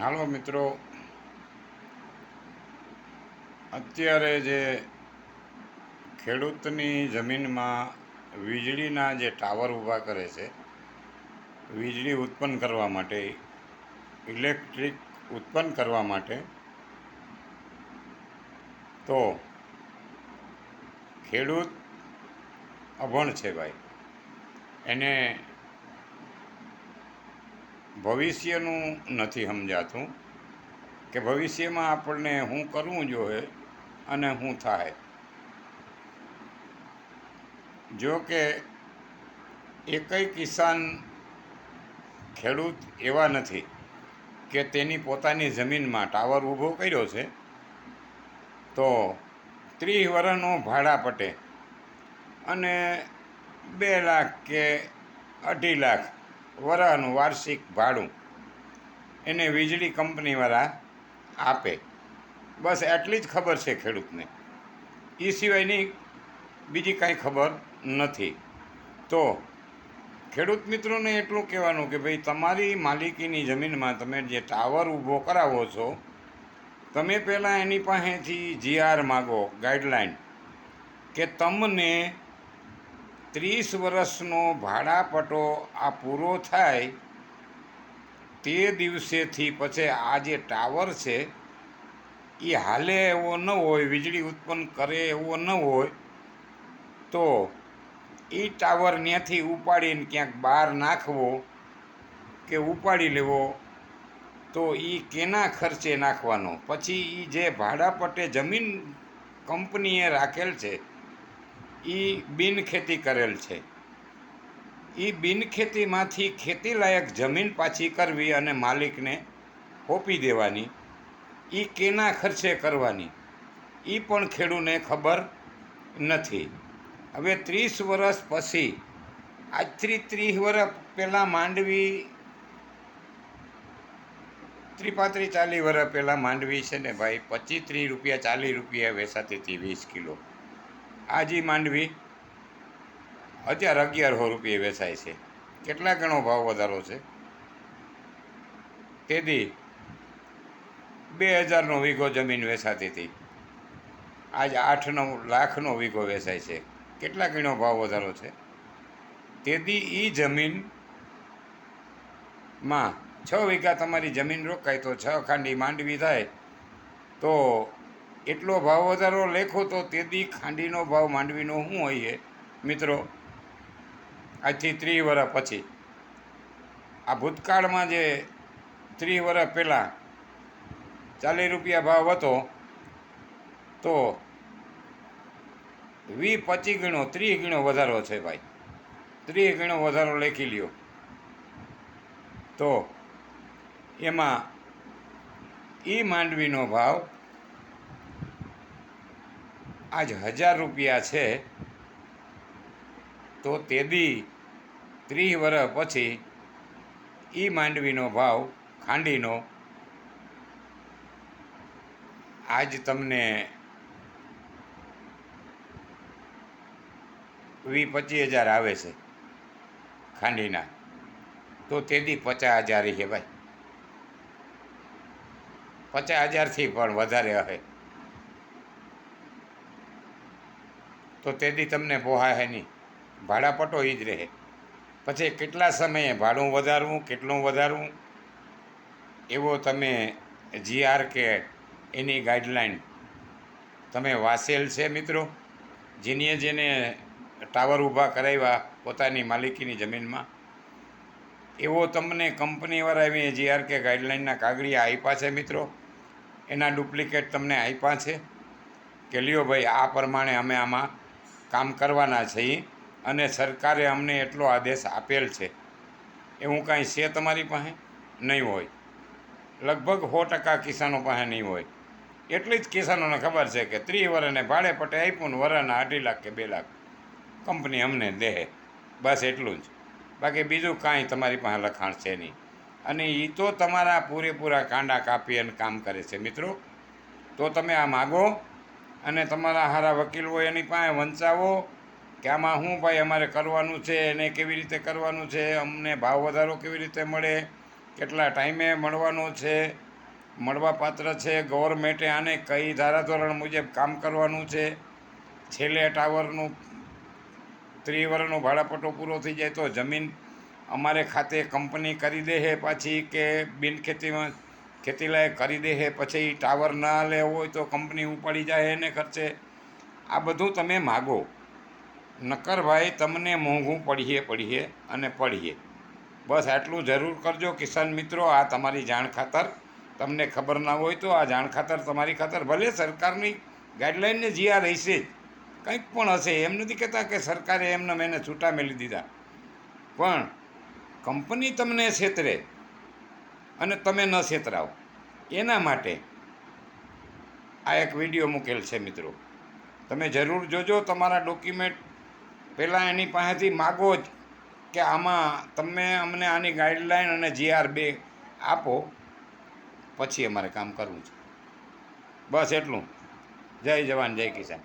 હાલો મિત્રો. અત્યારે જે ખેડૂતની જમીનમાં વીજળીના જે ટાવર ઊભા કરે છે, વીજળી ઉત્પન્ન કરવા માટે, ઇલેક્ટ્રિક ઉત્પન્ન કરવા માટે, તો ખેડૂત અભણ છે ભાઈ. એને ભવિષ્યનું નથી સમજાતું કે ભવિષ્યમાં આપણને શું કરવું જોઈએ અને શું થાય. જો કે એકય કિસાન ખેડૂત એવા નથી કે તેની પોતાની જમીનમાં ટાવર ઊભો કર્યો છે, તો ત્રીસ વર્ષનો ભાડા પટે અને બે લાખ કે અઢી લાખ વરાનું વાર્ષિક ભાડું એને વીજળી કંપનીવાળા આપે. બસ એટલી જ ખબર છે ખેડૂતને. એ સિવાયની બીજી કાંઈ ખબર નથી. તો ખેડૂત મિત્રોને એટલું કહેવાનું કે ભાઈ તમારી માલિકીની જમીનમાં તમે જે ટાવર ઊભો કરાવો છો, તમે પહેલાં એની પાસેથી જીઆર માગો ગાઈડલાઇન કે તમને ત્રીસ વર્ષનો ભાડાપટો આ પૂરો થાય તે દિવસેથી પછી આ જે ટાવર છે, એ હાલે એવો ન હોય, વીજળી ઉત્પન્ન કરે એવો ન હોય, તો એ ટાવર ત્યાંથી ઉપાડીને ક્યાંક બહાર નાખવો કે ઉપાડી લેવો, તો એ કેના ખર્ચે નાખવાનો? પછી એ જે ભાડાપટે જમીન કંપનીએ રાખેલ છે એ બિનખેતી કરેલ છે. એ બિનખેતીમાંથી ખેતીલાયક જમીન પાછી કરવી અને માલિકને સોંપી દેવાની. એ કેના ખર્ચે કરવાની? એ પણ ખેડૂને ખબર નથી. હવે ત્રીસ વર્ષ પછી, આજથી ત્રીસ વર્ષ પહેલાં માંડવી, ત્રિપાત્રી ચાલીસ વર્ષ પહેલાં માંડવી છે ને ભાઈ પચીસ ત્રીસ રૂપિયા ચાલીસ રૂપિયા વેચાતી હતી વીસ કિલો. આજી માંડવી અત્યારે અગિયારસો રૂપિયે વેચાય છે. કેટલા ગણો ભાવ વધારો છે? તેથી બે હજારનો વીઘો જમીન વેચાતી હતી. આજ આઠ નવ લાખનો વીઘો વેચાય છે. કેટલા ગણો ભાવ વધારો છે? તેથી એ જમીનમાં છ વીઘા તમારી જમીન રોકાય તો છ ખાંડી માંડવી થાય તો એટલો ભાવ વધારો લેખો તો તેથી ખાંડીનો ભાવ માંડવીનો શું હોય મિત્રો, આજથી ત્રીસ વર્ષ પછી. આ ભૂતકાળમાં જે ત્રીસ વર્ષ પહેલાં ચાલીસ રૂપિયા ભાવ હતો, તો વી પચીસ ગણો, ત્રીસ ગણો વધારો છે ભાઈ. ત્રીસ ગણો વધારો લેખી લ્યો. તો એમાં એ માંડવીનો ભાવ આજ હજાર રૂપિયા છે, તો તેદી ત્રીસ વર્ષ પછી એ માંડવીનો ભાવ, ખાંડીનો, આજ તમને વીસ પચીસ હજાર આવે છે, ખાંડીના. તો તેદી પચાસ હજાર છે ભાઈ. પચાસ હજારથી પણ વધારે હશે તો તેથી તમને પોહાય નહીં. ભાડાપટો એ જ રહે. પછી કેટલા સમયે ભાડું વધારવું, કેટલું વધારવું? એવો તમે જીઆર કે એની ગાઈડલાઇન તમે વાસેલ છે મિત્રો? જેને જેને ટાવર ઊભા કરાવ્યા પોતાની માલિકીની જમીનમાં? એવો તમને કંપનીવાળા એવી જીઆર કે ગાઈડલાઇનના કાગળિયા આપ્યા છે મિત્રો? એના ડુપ્લિકેટ તમને આપ્યા છે? કે લ્યો ભાઈ, આ પ્રમાણે અમે આમાં કામ કરવાના છીએ અને સરકારે અમને એટલો આદેશ આપેલ છે. એવું કાંઈ છે તમારી પાસે? નહીં હોય. લગભગ સો ટકા કિસાનો પાસે નહીં હોય. એટલી જ કિસાનોને ખબર છે કે ત્રીસ વરને ભાડે પટે આપ્યું ને વરના અઢી લાખ કે બે લાખ. કંપની અમને દે. બસ એટલું જ. બાકી બીજું કાંઈ તમારી પાસે લખાણ છે નહીં. અને એ તો તમારા પૂરેપૂરા કાંડા કાપી અને કામ કરે છે મિત્રો. તો તમે આ માગો. અને તમારા હારા વકીલ હોય એની પાસે વંચાવો કે આમાં શું ભાઈ અમારે કરવાનું છે, એને કેવી રીતે કરવાનું છે, અમને ભાવ વધારો કેવી રીતે મળે, કેટલા ટાઈમે મળવાનો છે મળવાપાત્ર છે ગવર્મેન્ટે આને કઈ ધારાધોરણ મુજબ કામ કરવાનું છે, છેલ્લે ટાવરનું ત્રિવરનો ભાડાપટ્ટો પૂરો થઈ જાય તો જમીન અમારે ખાતે કંપની કરી દે છે પાછી કે બિન ખેતીમાં ખેતીલાયક કરી દે છે પછી ટાવર ના લેવો હોય તો કંપની ઉપાડી જાય એને ખર્ચે. આ બધું તમે માગો. નક્કર ભાઈ, તમને મોંઘું પડીએ પડીએ અને પડીએ. બસ આટલું જરૂર કરજો કિસાન મિત્રો, આ તમારી જાણ ખાતર. તમને ખબર ના હોય તો આ જાણ ખાતર તમારી ખાતર. ભલે સરકારની ગાઈડલાઇનને જે રહેશે જ. કંઈક પણ હશે. એમ નથી કહેતા કે સરકારે એમને મેને છૂટા મેળવી દીધા. પણ કંપની તમને છેતરે. અને તમે ન છેતરાઓ એના માટે આ એક વીડિયો મૂકેલ છે મિત્રો. તમે જરૂર જોજો તમારા ડોક્યુમેન્ટ. પહેલાં એની પાસેથી માગો જ કે આમાં તમે અમને આની ગાઈડલાઈન અને જીઆર બે આપો. પછી અમારે કામ કરવું છે. બસ એટલું. જય જવાન, જય કિસાન.